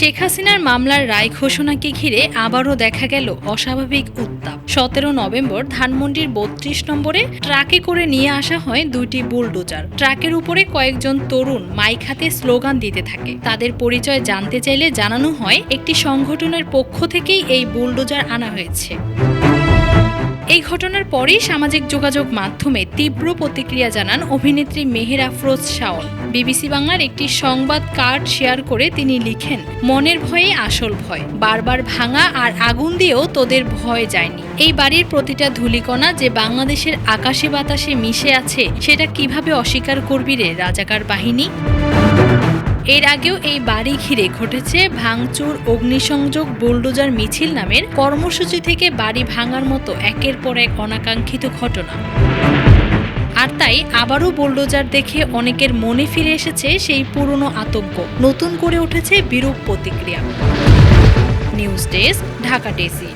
শেখ হাসিনার মামলার রায় ঘোষণাকে ঘিরে আবারও দেখা গেল অস্বাভাবিক উত্তাপ। সতেরো নভেম্বর ধানমন্ডির বত্রিশ নম্বরে ট্রাকে করে নিয়ে আসা হয় দুইটি বুলডোজার। ট্রাকের উপরে কয়েকজন তরুণ মাইক হাতে স্লোগান দিতে থাকে। তাদের পরিচয় জানতে চাইলে জানানো হয়, একটি সংগঠনের পক্ষ থেকেই এই বুলডোজার আনা হয়েছে। এই ঘটনার পরেই সামাজিক যোগাযোগ মাধ্যমে তীব্র প্রতিক্রিয়া জানান অভিনেত্রী মেহের আফরোজ শাওন। বিবিসি বাংলার একটি সংবাদ কার্ড শেয়ার করে তিনি লিখেন, মনের ভয়ে আসল ভয়। বারবার ভাঙা আর আগুন দিয়েও তোদের ভয় যায়নি। এই বাড়ির প্রতিটা ধূলিকণা যে বাংলাদেশের আকাশে বাতাসে মিশে আছে, সেটা কীভাবে অস্বীকার করবি রে রাজাকার বাহিনী? এর আগেও এই বাড়ি ঘিরে ঘটেছে ভাঙচুর, অগ্নিসংযোগ, বুলডোজার মিছিল নামের কর্মসূচি থেকে বাড়ি ভাঙার মতো একের পর এক অনাকাঙ্ক্ষিত ঘটনা। আর তাই আবারও বুলডোজার দেখে অনেকের মনে ফিরে এসেছে সেই পুরনো আতঙ্ক। নতুন করে উঠেছে বিরূপ প্রতিক্রিয়া। News desk, Dhaka deci.